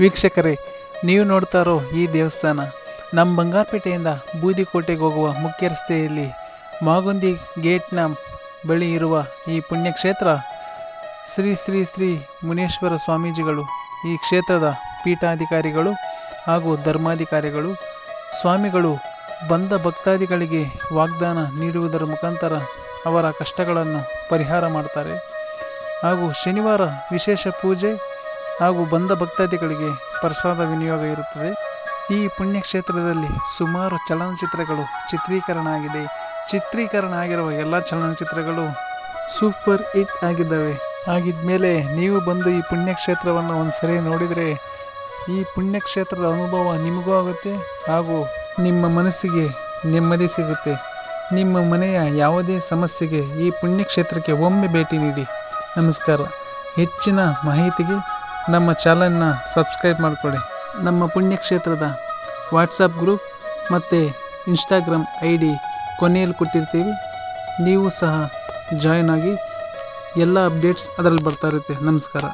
ವೀಕ್ಷಕರೇ, ನೀವು ನೋಡ್ತಾ ಇರೋ ಈ ದೇವಸ್ಥಾನ ನಮ್ಮ ಬಂಗಾರಪೇಟೆಯಿಂದ ಬೂದಿಕೋಟೆಗೆ ಹೋಗುವ ಮುಖ್ಯ ರಸ್ತೆಯಲ್ಲಿ ಮಾಗುಂದಿ ಗೇಟ್ನ ಬಳಿ ಇರುವ ಈ ಪುಣ್ಯಕ್ಷೇತ್ರ, ಶ್ರೀ ಶ್ರೀ ಶ್ರೀ ಮುನೇಶ್ವರ ಸ್ವಾಮೀಜಿಗಳು, ಈ ಕ್ಷೇತ್ರದ ಪೀಠಾಧಿಕಾರಿಗಳು ಹಾಗೂ ಧರ್ಮಾಧಿಕಾರಿಗಳು, ಸ್ವಾಮಿಗಳು ಬಂದ ಭಕ್ತಾದಿಗಳಿಗೆ ವಾಗ್ದಾನ ನೀಡುವುದರ ಮುಖಾಂತರ ಅವರ ಕಷ್ಟಗಳನ್ನು ಪರಿಹಾರ ಮಾಡ್ತಾರೆ. ಹಾಗೂ ಶನಿವಾರ ವಿಶೇಷ ಪೂಜೆ ಹಾಗೂ ಬಂದ ಭಕ್ತಾದಿಗಳಿಗೆ ಪ್ರಸಾದ ವಿನಿಯೋಗ ಇರುತ್ತದೆ. ಈ ಪುಣ್ಯಕ್ಷೇತ್ರದಲ್ಲಿ ಸುಮಾರು ಚಲನಚಿತ್ರಗಳು ಚಿತ್ರೀಕರಣ ಆಗಿದೆ. ಚಿತ್ರೀಕರಣ ಆಗಿರುವ ಎಲ್ಲ ಚಲನಚಿತ್ರಗಳು ಸೂಪರ್ ಹಿಟ್ ಆಗಿದ್ದಾವೆ. ಆಗಿದ್ಮೇಲೆ ನೀವು ಬಂದು ಈ ಪುಣ್ಯಕ್ಷೇತ್ರವನ್ನು ಒಂದ್ಸರಿ ನೋಡಿದರೆ ಈ ಪುಣ್ಯಕ್ಷೇತ್ರದ ಅನುಭವ ನಿಮಗೂ ಆಗುತ್ತೆ ಹಾಗೂ ನಿಮ್ಮ ಮನಸ್ಸಿಗೆ ನೆಮ್ಮದಿ ಸಿಗುತ್ತೆ. ನಿಮ್ಮ ಮನೆಯ ಯಾವುದೇ ಸಮಸ್ಯೆಗೆ ಈ ಪುಣ್ಯಕ್ಷೇತ್ರಕ್ಕೆ ಒಮ್ಮೆ ಭೇಟಿ ನೀಡಿ. ನಮಸ್ಕಾರ. ಹೆಚ್ಚಿನ ಮಾಹಿತಿಗೆ ನಮ್ಮ ಚಾನಲ್ನ ಸಬ್ಸ್ಕ್ರೈಬ್ ಮಾಡಿಕೊಳ್ಳಿ. ನಮ್ಮ ಪುಣ್ಯಕ್ಷೇತ್ರದ ವಾಟ್ಸಪ್ ಗ್ರೂಪ್ ಮತ್ತು ಇನ್ಸ್ಟಾಗ್ರಾಮ್ ಐ ಡಿ ಕೊನೆಯಲ್ಲಿ ಕೊಟ್ಟಿರ್ತೀವಿ. ನೀವು ಸಹ ಜಾಯ್ನ್ ಆಗಿ ಎಲ್ಲ ಅಪ್ಡೇಟ್ಸ್ ಅದರಲ್ಲಿ ಬರ್ತಾ ಇರುತ್ತೆ. ನಮಸ್ಕಾರ.